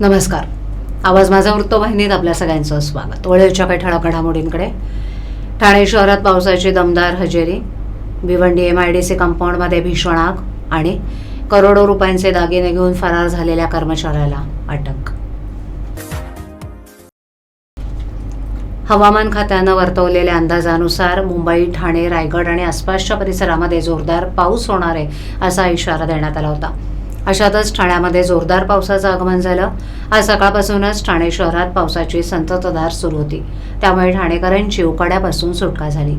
नमस्कार. आवाज माझा वृत्तवाहिनीत आपल्या सगळ्यांचं स्वागत. वळेच्या काही ठळक घडामोडींकडे ठाणे शहरात पावसाची दमदार हजेरी. Bhiwandi M I D C कंपाऊंडमध्ये भीषण आग आणि करोडो रुपयांचे दागिने घेऊन फरार झालेल्या कर्मचाऱ्याला अटक. हवामान खात्यानं वर्तवलेल्या अंदाजानुसार मुंबई ठाणे रायगड आणि आसपासच्या परिसरामध्ये जोरदार पाऊस होणार आहे असा इशारा देण्यात आला होता. अशातच ठाण्यामध्ये जोरदार पावसाचं आगमन झालं. आज सकाळपासूनच ठाणे शहरात पावसाची संततधार सुरू होती. त्यामुळे ठाणेकरांची उकाड्यापासून सुटका झाली.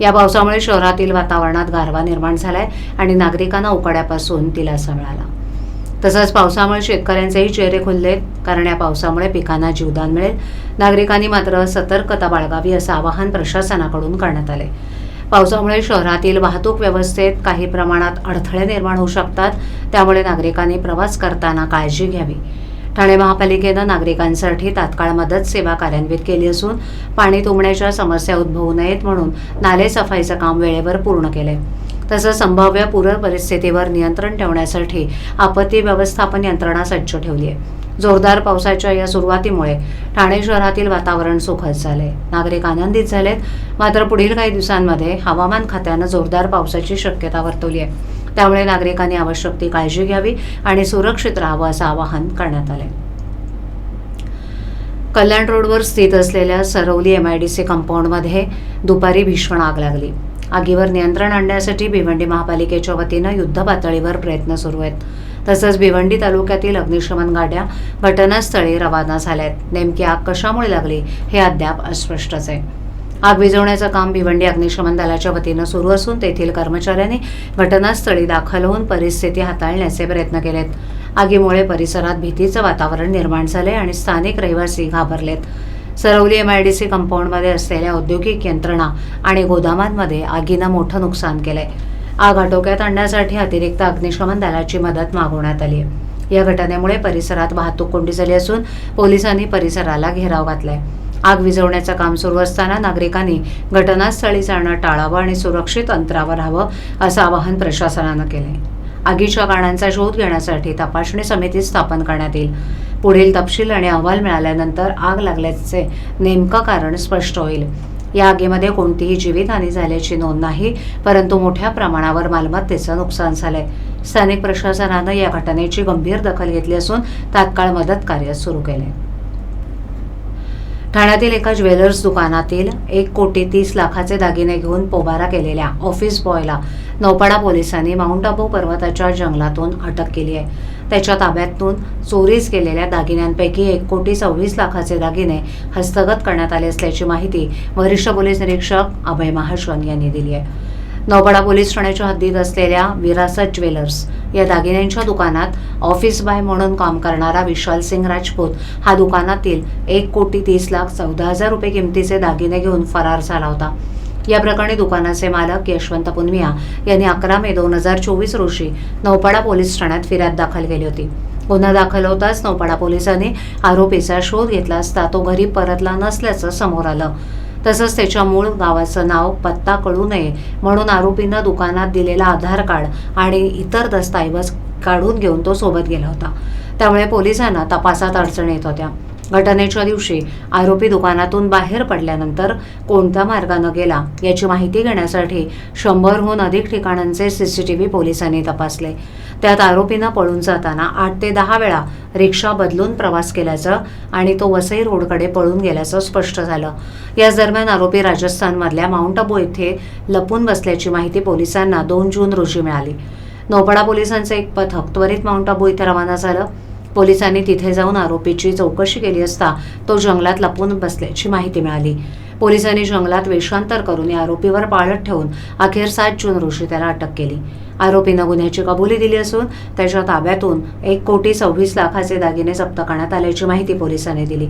या पावसामुळे शहरातील वातावरणात गारवा निर्माण झालाय आणि नागरिकांना उकाड्यापासून दिलासा मिळाला. तसंच पावसामुळे शेतकऱ्यांचेही चेहरे खुललेत कारण या पावसामुळे पिकांना जीवदान मिळेल. नागरिकांनी मात्र सतर्कता बाळगावी असं आवाहन प्रशासनाकडून करण्यात आले पावसामुळे शहरातील वाहतूक व्यवस्थेत काही प्रमाणात अडथळे निर्माण होऊ शकतात. त्यामुळे नागरिकांनी प्रवास करताना काळजी घ्यावी. ठाणे महापालिकेनं नागरिकांसाठी तात्काळ मदत सेवा कार्यान्वित केली असून पाणी तुंबण्याच्या समस्या उद्भवू नयेत म्हणून नाले सफाईचं काम वेळेवर पूर्ण केलंय. तसंच संभाव्य पूर परिस्थितीवर नियंत्रण ठेवण्यासाठी आपत्ती व्यवस्थापन यंत्रणा सज्ज ठेवली आहे जोरदार पावसाच्या या सुरुवातीमुळे ठाणे शहरातील वातावरण सुखद झाले. नागरिक आनंदित झालेत. मात्र पुढील काही दिवसांमध्ये हवामान खात्यानं जोरदार पावसाची शक्यता वर्तवली आहे त्यामुळे नागरिकांनी आवश्यक ती काळजी घ्यावी आणि सुरक्षित राहावं असं आवाहन करण्यात आलंय. कल्याण रोडवर स्थित असलेल्या Sarwali M I D C कंपाऊंडमध्ये दुपारी भीषण आग लागली. आगीवर नियंत्रण आणण्यासाठी भिवंडी महापालिकेच्या वतीनं युद्ध पातळीवर प्रयत्न सुरू आहेत. तसंच भिवंडी तालुक्यातील अग्निशमन गाड्या घटनास्थळी रवाना झाल्यात. नेमकी आग कशामुळे लागली हे अद्याप अस्पष्टच आहे. आग विझवण्याचं काम भिवंडी अग्निशमन दलाच्या वतीनं सुरू असून तेथील कर्मचाऱ्यांनी घटनास्थळी दाखल होऊन परिस्थिती हाताळण्याचे प्रयत्न केलेत. आगीमुळे परिसरात भीतीचं वातावरण निर्माण झाले आणि स्थानिक रहिवासी घाबरलेत. सरवली एम कंपाऊंडमध्ये असलेल्या औद्योगिक यंत्रणा आणि गोदामांमध्ये आगीनं मोठं नुकसान केलंय. आग आटोक्यात आणण्यासाठी अतिरिक्त अग्निशमन दलाची मदत मागवण्यात आली आहे या घटनेमुळे परिसरात वाहतूक कोंडी झाली असून पोलिसांनी परिसराला घेराव घातलाय. आग विझवण्याचं काम सुरू असताना नागरिकांनी घटनास्थळी जाणं टाळावं आणि सुरक्षित अंतरावर राहावं असं आवाहन प्रशासनानं केलंय. आगीच्या कारणांचा शोध घेण्यासाठी तपासणी समिती स्थापन करण्यात येईल. पुढील तपशील आणि अहवाल मिळाल्यानंतर आग लागल्याचे नेमकं कारण स्पष्ट होईल. या आगीमध्ये कोणतीही जीवितहानी झाल्याची नोंद नाही परंतु मोठ्या प्रमाणावर मालमत्तेचं नुकसान झालंय. स्थानिक प्रशासनानं या घटनेची गंभीर दखल घेतली असून तात्काळ मदत कार्य सुरू केले ठाण्यातील एका ज्वेलर्स दुकानातील एक कोटी तीस लाखाचे दागिने घेऊन पोबारा केलेल्या ऑफिस बॉयला नौपाडा पोलिसांनी माउंट आबू पर्वताच्या जंगलातून अटक केली आहे. त्याच्या ताब्यातून चोरीस केलेल्या दागिन्यांपैकी एक कोटी सव्वीस लाखाचे दागिने हस्तगत करण्यात आले असल्याची माहिती वरिष्ठ पोलीस निरीक्षक अभय महाजन यांनी दिली आहे. नौपाडा पोलीस ठाण्याच्या हद्दीत असलेल्या विरासत ज्वेलर्स या दागिन्यांच्या दुकानात ऑफिस बाय म्हणून काम करणारा विशाल सिंग राजपूत हा दुकानातील एक कोटी तीस लाख चौदा हजार रुपये किमतीचे दागिने घेऊन फरार झाला होता. या प्रकरणी दुकानाचे मालक यशवंत पुनमिया यांनी अकरा मे दोन हजार चोवीस रोजी नौपाडा पोलीस ठाण्यात फिर्याद दाखल केली होती. गुन्हा दाखल होताच नौपाडा पोलिसांनी आरोपीचा शोध घेतला असता तो घरी परतला नसल्याचं समोर आलं. तसंच त्याच्या मूळ गावाचं नाव पत्ता कळू नये म्हणून आरोपीनं दुकानात दिलेला आधार कार्ड आणि इतर दस्तऐवज काढून घेऊन तो सोबत गेला होता. त्यामुळे पोलिसांना तपासात अडचणी येत होत्या. घटनेच्या दिवशी आरोपी दुकानातून बाहेर पडल्यानंतर कोणत्या मार्गानं गेला याची माहिती घेण्यासाठी शंभरहून अधिक ठिकाणांचे सीसीटीव्ही पोलिसांनी तपासले. त्यात आरोपीनं पळून जाताना आठ ते दहा वेळा रिक्षा बदलून प्रवास केल्याचं आणि तो वसई रोडकडे पळून गेल्याचं स्पष्ट झालं. याच दरम्यान आरोपी राजस्थानमधल्या माउंट आबू येथे लपून बसल्याची माहिती पोलिसांना दोन जून रोजी मिळाली. नौपाडा पोलिसांचं एक पथक त्वरित माउंट आबू इथे रवाना झालं. पोलिसांनी तिथे जाऊन आरोपीची चौकशी केली असता तो जंगलात लपून बसल्याची माहिती मिळाली. पोलिसांनी जंगलात वेषांतर करून या आरोपीवर पाळत ठेवून अखेर सात जून रोजी त्याला अटक केली. आरोपीनं गुन्ह्याची कबुली दिली असून त्याच्या ताब्यातून एक कोटी सव्वीस लाखाचे दागिने जप्त करण्यात आल्याची माहिती पोलिसांनी दिली.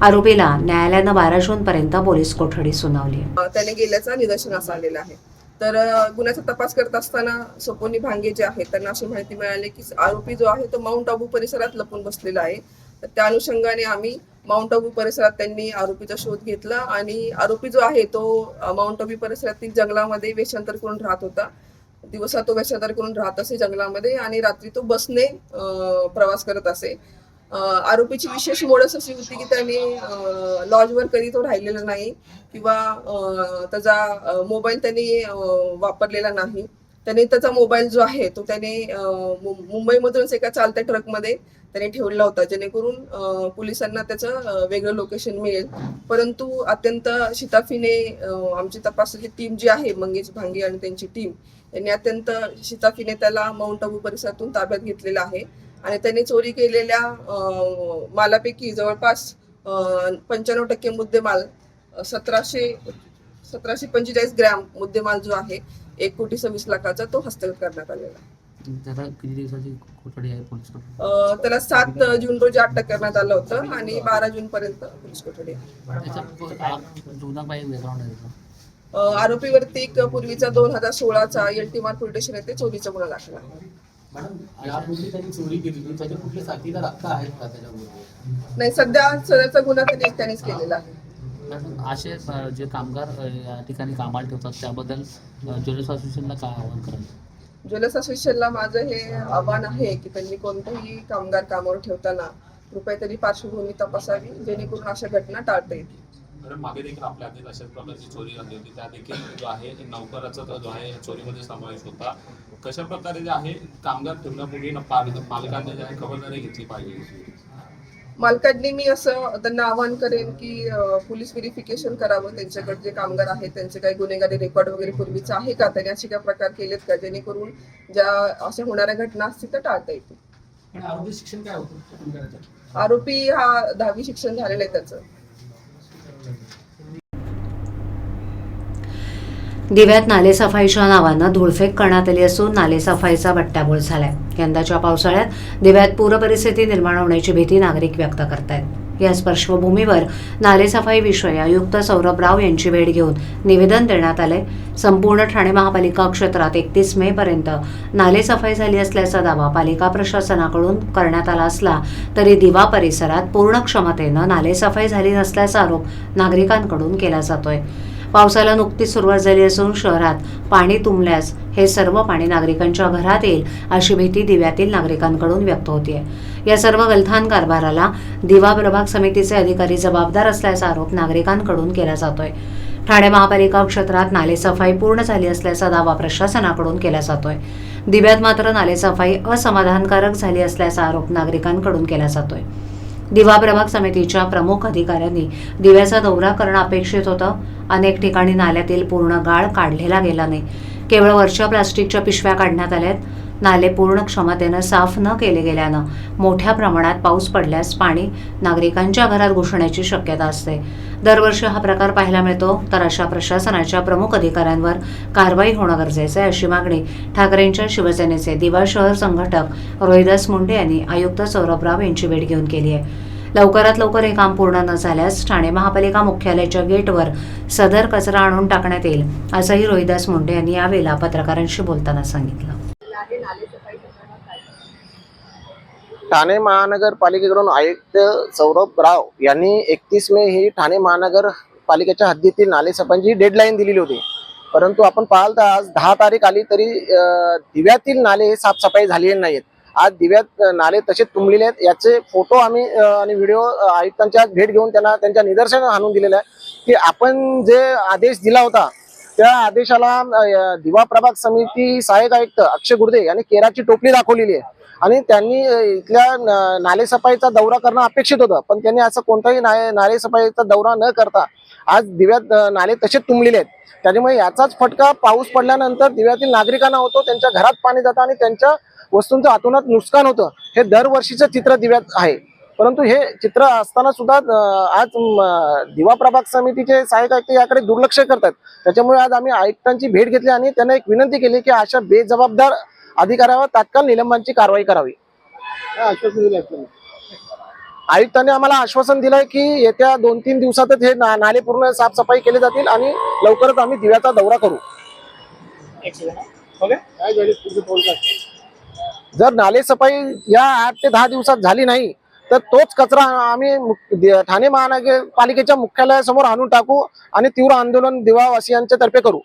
आरोपीला न्यायालयानं बारा जून पर्यंत पोलीस कोठडी सुनावली. त्याने गेल्याचा निदर्शनास आलेला आहे. तर गुन्ह्याचा तपास करत असताना सोपोनी भांगे जे आहेत त्यांना अशी माहिती मिळाली की आरोपी जो आहे तो माउंट आबू परिसरात लपून बसलेला आहे. तर त्या अनुषंगाने आम्ही माउंट आबू परिसरात त्यांनी आरोपीचा शोध घेतला आणि आरोपी जो आहे तो माउंट आबू परिसरातील जंगलामध्ये वेषांतर करून राहत होता. दिवसा तो वेषांतर करून राहत असे जंगलामध्ये आणि रात्री तो बसने प्रवास करत असे. आरोपीची विशेष मोडस अशी होती की त्याने लॉजवर कधी तो राहिलेला नाही किंवा त्याचा मोबाईल त्यांनी वापरलेला नाही. त्याने त्याचा मोबाईल जो आहे तो त्याने अं, मुंबईमधूनच एका चालत्या ट्रकमध्ये त्याने ठेवला होता जेणेकरून पोलिसांना त्याचं वेगळं लोकेशन मिळेल. परंतु अत्यंत शिताफीने आमची तपासाची टीम जी आहे मंगेश भांगे आणि त्यांची टीम यांनी अत्यंत शिताफीने त्याला माउंट आबू परिसरातून ताब्यात घेतलेला आहे. आणि त्यांनी चोरी केलेल्या मालापैकी जवळपास पंच्याण्णव टक्के मुद्देमाल सतराशे सतराशे पंचेचाळीस ग्रॅम मुद्देमाल जो आहे एक कोटी सव्वीस लाखाचा तो हस्तगत करण्यात आलेला आहे. त्याला सात जून रोजी अटक करण्यात आलं होतं आणि बारा जून पर्यंत पोलीस कोठडी आरोपीवरती एक पूर्वीचा दोन हजार सोळाचा एल टी मार पोलीस स्टेशन येथे चोरीचा गुन्हा दाखल आहे मॅडम यापूर्वी त्यांनी चोरी केलेली त्याचे कुठले साथीदार आता आहेत का त्याच्याबरोबर नाही सध्या सदरचा गुन्हा त्यांनी एकट्यानेच केलेला. आहे असे जे कामगार या ठिकाणी कामाला ठेवतात त्याबद्दल ज्वेलर्स असोसिएशनला काय आवाहन कराल? ज्वेलर्स असोसिएशनला माझं हे आव्हान आहे की त्यांनी कोणताही कामगार कामावर ठेवताना कृपया तरी पार्श्वभूमी तपासावी जेणेकरून अशा घटना टाळता येतील. मॅडम मागे देखील आपल्या हाती अशाच प्रकारची चोरी झाली होती. त्या देखील जो आहे नौकराचा जो आहे चोरीमध्ये समावेश होता. कशा प्रकारे जे आहे कामगार ठेवण्यापूर्वी न पाल- मालकाने जे आहे खबरदारी घेतली पाहिजे? मालकांनी मी असं त्यांना आवाहन करेन की पोलीस व्हेरिफिकेशन करावं. त्यांच्याकडे जे कामगार आहेत त्यांचे काही गुन्हेगारी रेकॉर्ड वगैरे पूर्वीचं आहे का? त्यांनी असे काय प्रकार केलेत का? जेणेकरून ज्या अशा होणाऱ्या घटना असतील त्या टाळता येतील. शिक्षण काय होतं? कामगाराचं? आरोपी हा दहावी शिक्षण झालेलं आहे त्याचं. दिव्यात नालेसफाईच्या नावानं धुळफेक करण्यात आली असून नालेसफाईचा बट्ट्याबोळ झालाय. यंदाच्या पावसाळ्यात दिव्यात पूरपरिस्थिती निर्माण होण्याची भीती नागरिक व्यक्त करतायत. याच पार्श्वभूमीवर नालेसफाई विषय आयुक्त सौरभ राव यांची भेट घेऊन निवेदन देण्यात आले संपूर्ण ठाणे महापालिका क्षेत्रात एकतीस मे पर्यंत नालेसफाई झाली असल्याचा दावा पालिका प्रशासनाकडून करण्यात आला असला तरी दिवा परिसरात पूर्ण क्षमतेनं नालेसफाई झाली नसल्याचा आरोप नागरिकांकडून केला जातोय. पावसाला नुकतीच सुरुवात झाली असून शहरात पाणी तुंबल्यास हे सर्व पाणी नागरिकांच्या घरात येईल अशी भीती दिव्यातील नागरिकांकडून व्यक्त होते या सर्व गलथान कारभाराला दिवा प्रभाग समितीचे अधिकारी जबाबदार असल्याचा आरोप नागरिकांकडून केला जातोय. ठाणे महापालिका क्षेत्रात नालेसफाई पूर्ण झाली असल्याचा दावा प्रशासनाकडून केला जातोय. दिव्यात मात्र नालेसफाई असमाधानकारक झाली असल्याचा आरोप नागरिकांकडून केला जातोय. दिवा प्रभाग समितीच्या प्रमुख अधिकाऱ्यांनी दिव्याचा दौरा करणं अपेक्षित होतं. अनेक ठिकाणी नाल्यातील पूर्ण गाळ काढलेला गेला नाही. केवळ वरच्या प्लास्टिकच्या पिशव्या काढण्यात आल्यात. नाले पूर्ण क्षमतेनं साफ न केले गेल्यानं मोठ्या प्रमाणात पाऊस पडल्यास पाणी नागरिकांच्या घरात घुसण्याची शक्यता असते. दरवर्षी हा प्रकार पाहायला मिळतो तर अशा प्रशासनाच्या प्रमुख अधिकाऱ्यांवर कारवाई होणं गरजेचं आहे अशी मागणी ठाकरेंच्या शिवसेनेचे दिवा शहर संघटक रोहिदास मुंडे यांनी आयुक्त सौरभ राव यांची भेट घेऊन केली आहे. लवकरात लवकर हे काम पूर्ण न झाल्यास ठाणे महापालिका मुख्यालयाच्या गेटवर सदर कचरा आणून टाकण्यात येईल असंही रोहिदास मुंडे यांनी यावेळेला पत्रकारांशी बोलताना सांगितलं. ठाणे महानगरपालिकेकडून आयुक्त सौरभ राव यांनी एकतीस मे ही ठाणे महानगरपालिकेच्या हद्दीतील नालेसफाईची डेडलाईन दिलेली होती. परंतु आपण पाहाल तर आज दहा तारीख आली तरी दिव्यातील नाले हे साफसफाई झालेले नाहीत आज दिव्यात नाले तसेच तुंबलेले आहेत. याचे फोटो आम्ही आणि व्हिडिओ आयुक्तांच्या भेट घेऊन त्यांना त्यांच्या निदर्शन आणून दिलेलं आहे. की आपण जे आदेश दिला होता त्या आदेशाला दिवा प्रभाग समिती सहाय्यक आयुक्त अक्षय गुर्दे यांनी केराची टोपली दाखवलेली आहे. आणि त्यांनी इथल्या नाले नालेसफाईचा दौरा करणं अपेक्षित होतं. पण त्यांनी असं कोणताही नाले नालेसफाईचा दौरा न करता आज दिव्यात नाले तसेच तुंबलेले आहेत. त्याच्यामुळे याचाच फटका पाऊस पडल्यानंतर दिव्यातील नागरिकांना होतो त्यांच्या घरात पाणी जातं आणि त्यांच्या वस्तूंचं आतोनात नुकसान होतं हे दरवर्षीचं चित्र दिव्यात आहे. परंतु हे चित्र असताना सुद्धा आज दिवा प्रभाग समितीचे सहाय्यक आयुक्त याकडे दुर्लक्ष करतात. त्याच्यामुळे आज आम्ही आयुक्तांची भेट घेतली आणि त्यांना एक विनंती केली की अशा बेजबाबदार अधिकाऱ्यावर तात्काळ निलंबनाची कारवाई करावी. आयुक्तांनी आम्हाला आश्वासन दिलंय की येत्या दोन तीन दिवसातच हे ना- नाले पूर्ण साफसफाई केले जातील आणि लवकरच आम्ही दिव्याचा दौरा करू. जर नालेसफाई या आठ ते दहा दिवसात झाली नाही तर तोच कचरा आम्ही ठाणे महानगरपालिकेच्या मुख्यालयासमोर आणून टाकू आणि तीव्र आंदोलन दिवावासियांच्या तर्फे करू.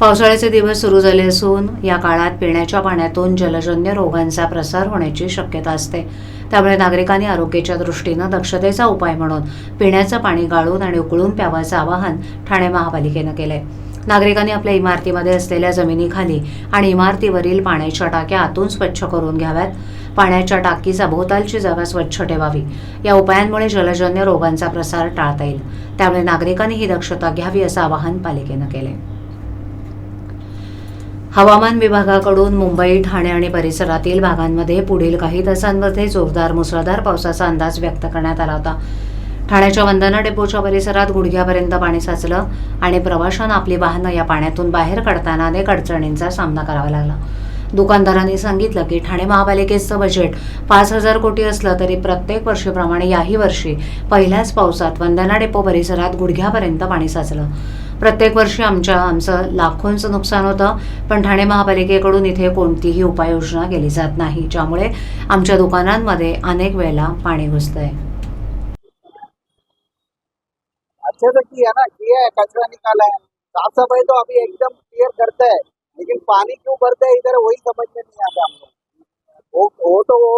पावसाळ्याचे दिवस सुरू झाले असून या काळात पिण्याच्या पाण्यातून जलजन्य रोगांचा प्रसार होण्याची शक्यता असते. त्यामुळे नागरिकांनी आरोग्याच्या दृष्टीनं दक्षतेचा उपाय म्हणून पिण्याचं पाणी गाळून आणि उकळून प्यावाचं आवाहन ठाणे महापालिकेनं केलंय. नागरिकांनी आपल्या इमारतीमध्ये असलेल्या जमिनीखाली आणि इमारतीवरील पाण्याच्या टाक्या आतून स्वच्छ करून घ्याव्यात. पाण्याच्या टाकीचा भोवतालची जागा स्वच्छ ठेवावी. या उपायांमुळे जलजन्य रोगांचा प्रसार टाळता येईल. त्यामुळे नागरिकांनी ही दक्षता घ्यावी असं आवाहन पालिकेनं केले हवामान विभागाकडून मुंबई ठाणे आणि परिसरातील भागांमध्ये पुढील काही तासांमध्ये जोरदार मुसळधार पावसाचा अंदाज व्यक्त करण्यात आला होता. ठाण्याच्या वंदना डेपोच्या परिसरात गुडघ्यापर्यंत पाणी साचलं आणि प्रवाशांना आपली वाहनं या पाण्यातून बाहेर काढताना अनेक अडचणींचा सामना करावा लागला. दुकानदारांनी सांगितलं की ठाणे महापालिकेचं बजेट पाच हजार कोटी असलं तरी प्रत्येक वर्षीप्रमाणे याही वर्षी पहिल्याच पावसात वंदना डेपो परिसरात गुडघ्यापर्यंत पाणी साचलं. प्रत्येक वर्षी आमच्या आमचं लाखोंचं नुकसान होतं पण ठाणे महापालिकेकडून इथे कोणतीही उपाययोजना केली जात नाही ज्यामुळे आमच्या दुकानांमध्ये अनेक वेळेला पाणी घुसतंय. अच्छे से किया ना किया है कचरा निकाला है साफ सफाई तो अभी एकदम क्लियर करता है लेकिन पानी क्यों भरता है इधर वही समझ में नहीं आता हमको. वो वो तो वो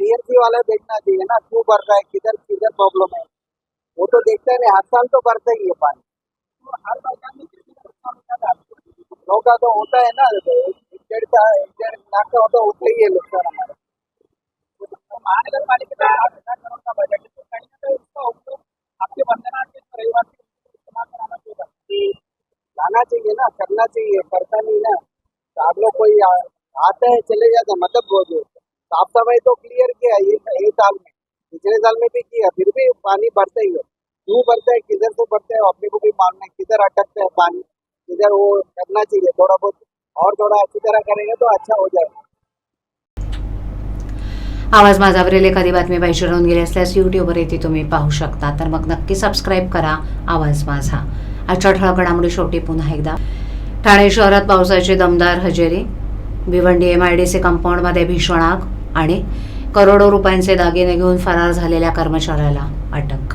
पीएमसी वाला देखना चाहिए ना क्यों भर रहा है किधर किधर प्रॉब्लम है. वो तो देखता है नहीं हर साल तो भरता ही है पानी. तो का तो होता है ना एक डेढ़ का डेढ़ लाख का होता होता ही है नुकसान हमारा. महानगर पालिका का बजट लाना चाहिए ना करना चाहिए करता नहीं ना। तो आप लोग कोई आ- आता है चले जाता है, मतलब वो जो साफ़ सफ़ाई तो क्लियर किया ये ये साल में पिछले साल में भी किया फिर भी पानी बढ़ता ही है। क्यों बढ़ता है किधर से बढ़ता है अपने को भी मालूम है किधर अटकता है पानी किधर वो करना चाहिए थोड़ा बहुत और थोड़ा अच्छी तरह करेगा तो अच्छा हो जाएगा। आवाज़ माझावरील एखादी बातमी पाहिजे राहून गेली असल्यास यूट्यूबवर येथे तुम्ही पाहू शकता. तर मग नक्की सबस्क्राईब करा आवाज़ माझा. आजच्या ठळक घडामोडी शेवटी पुन्हा एकदा. ठाणे शहरात पावसाची दमदार हजेरी Bhiwandi M I D C कंपाऊंडमध्ये भीषण आग आणि करोडो रुपयांचे दागिने घेऊन फरार झालेल्या कर्मचाऱ्याला अटक